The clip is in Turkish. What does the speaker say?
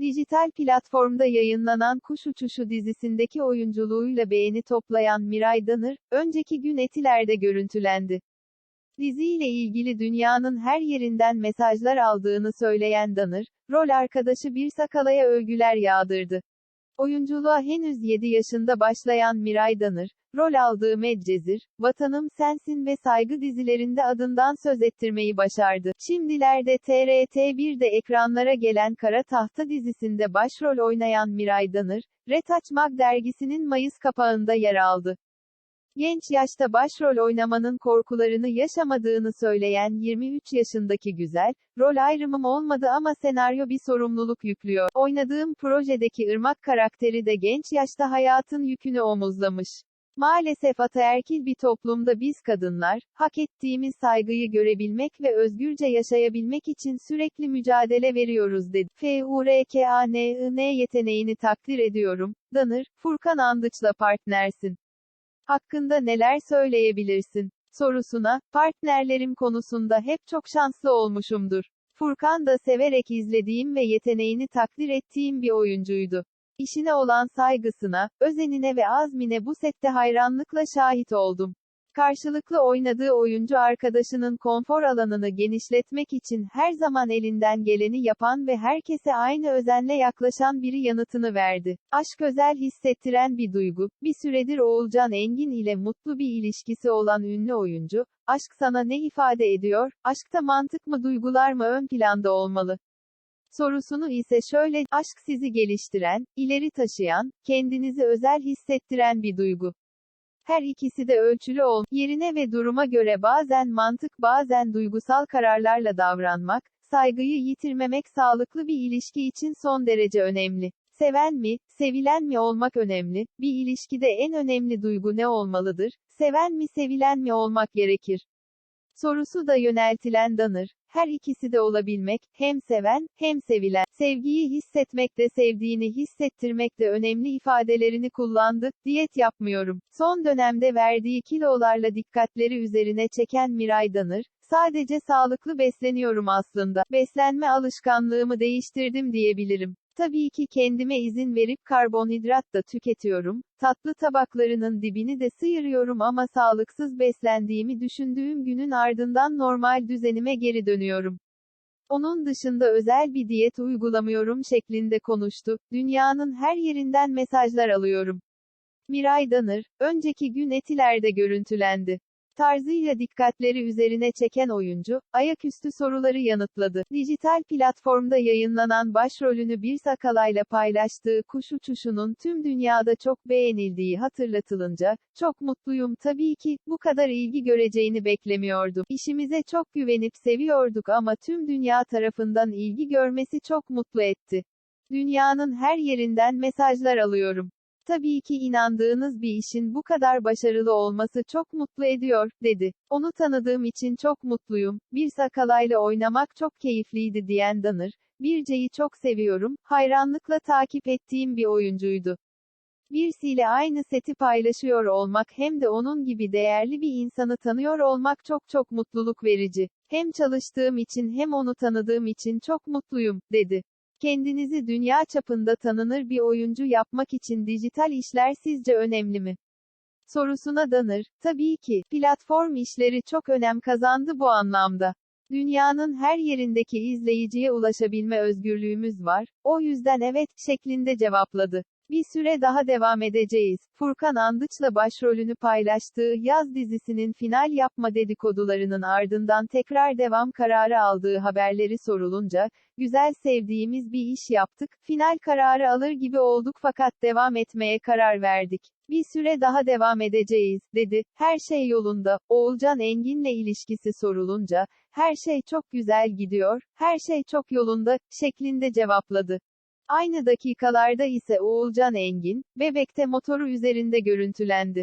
Dijital platformda yayınlanan Kuş Uçuşu dizisindeki oyunculuğuyla beğeni toplayan Miray Danır, önceki gün Etiler'de görüntülendi. Diziyle ilgili dünyanın her yerinden mesajlar aldığını söyleyen Danır, rol arkadaşı bir sakalaya övgüler yağdırdı. Oyunculuğa henüz 7 yaşında başlayan Miray Danır, rol aldığı Medcezir, Vatanım Sensin ve Saygı dizilerinde adından söz ettirmeyi başardı. Şimdilerde TRT1'de ekranlara gelen Kara Tahta dizisinde başrol oynayan Miray Danır, Retaç dergisinin Mayıs kapağında yer aldı. Genç yaşta başrol oynamanın korkularını yaşamadığını söyleyen 23 yaşındaki güzel, rol ayrımım olmadı ama senaryo bir sorumluluk yüklüyor. Oynadığım projedeki Irmak karakteri de genç yaşta hayatın yükünü omuzlamış. Maalesef ataerkil bir toplumda biz kadınlar, hak ettiğimiz saygıyı görebilmek ve özgürce yaşayabilmek için sürekli mücadele veriyoruz dedi. FURKANIN yeteneğini takdir ediyorum. Danır, Furkan Andıç'la partnersin. Hakkında neler söyleyebilirsin? Sorusuna, partnerlerim konusunda hep çok şanslı olmuşumdur. Furkan da severek izlediğim ve yeteneğini takdir ettiğim bir oyuncuydu. İşine olan saygısına, özenine ve azmine bu sette hayranlıkla şahit oldum. Karşılıklı oynadığı oyuncu arkadaşının konfor alanını genişletmek için her zaman elinden geleni yapan ve herkese aynı özenle yaklaşan biri yanıtını verdi. Aşk özel hissettiren bir duygu. Bir süredir Oğulcan Engin ile mutlu bir ilişkisi olan ünlü oyuncu, aşk sana ne ifade ediyor? Aşkta mantık mı duygular mı ön planda olmalı? Sorusunu ise şöyle, aşk sizi geliştiren, ileri taşıyan, kendinizi özel hissettiren bir duygu. Her ikisi de ölçülü ol, yerine ve duruma göre bazen mantık bazen duygusal kararlarla davranmak, saygıyı yitirmemek sağlıklı bir ilişki için son derece önemli. Seven mi, sevilen mi olmak önemli, bir ilişkide en önemli duygu ne olmalıdır, seven mi sevilen mi olmak gerekir. Sorusu da yöneltilen Danır, her ikisi de olabilmek, hem seven, hem sevilen, sevgiyi hissetmek de sevdiğini hissettirmek de önemli ifadelerini kullandı, diyet yapmıyorum. Son dönemde verdiği kilolarla dikkatleri üzerine çeken Miray Danır, sadece sağlıklı besleniyorum aslında, beslenme alışkanlığımı değiştirdim diyebilirim. Tabii ki kendime izin verip karbonhidrat da tüketiyorum, tatlı tabaklarının dibini de sıyırıyorum ama sağlıksız beslendiğimi düşündüğüm günün ardından normal düzenime geri dönüyorum. Onun dışında özel bir diyet uygulamıyorum şeklinde konuştu. Dünyanın her yerinden mesajlar alıyorum. Miray Danır, önceki gün Etiler'de görüntülendi. Tarzıyla dikkatleri üzerine çeken oyuncu, ayaküstü soruları yanıtladı. Dijital platformda yayınlanan başrolünü bir sakalayla paylaştığı kuş uçuşunun tüm dünyada çok beğenildiği hatırlatılınca, çok mutluyum tabii ki, bu kadar ilgi göreceğini beklemiyordum. İşimize çok güvenip seviyorduk ama tüm dünya tarafından ilgi görmesi çok mutlu etti. Dünyanın her yerinden mesajlar alıyorum. Tabii ki inandığınız bir işin bu kadar başarılı olması çok mutlu ediyor, dedi. Onu tanıdığım için çok mutluyum. Bir sakalayla oynamak çok keyifliydi diyen Danır, Birce'yi çok seviyorum, hayranlıkla takip ettiğim bir oyuncuydu. Birisiyle aynı seti paylaşıyor olmak hem de onun gibi değerli bir insanı tanıyor olmak çok çok mutluluk verici. Hem çalıştığım için hem onu tanıdığım için çok mutluyum, dedi. Kendinizi dünya çapında tanınır bir oyuncu yapmak için dijital işler sizce önemli mi? Sorusuna danır, tabii ki, platform işleri çok önem kazandı bu anlamda. Dünyanın her yerindeki izleyiciye ulaşabilme özgürlüğümüz var, o yüzden evet, şeklinde cevapladı. Bir süre daha devam edeceğiz. Furkan Andıç'la başrolünü paylaştığı yaz dizisinin final yapma dedikodularının ardından tekrar devam kararı aldığı haberleri sorulunca, güzel sevdiğimiz bir iş yaptık, final kararı alır gibi olduk fakat devam etmeye karar verdik. Bir süre daha devam edeceğiz, dedi. Her şey yolunda. Oğulcan Engin'le ilişkisi sorulunca, her şey çok güzel gidiyor, her şey çok yolunda, şeklinde cevapladı. Aynı dakikalarda ise Oğulcan Engin, Bebek'te motoru üzerinde görüntülendi.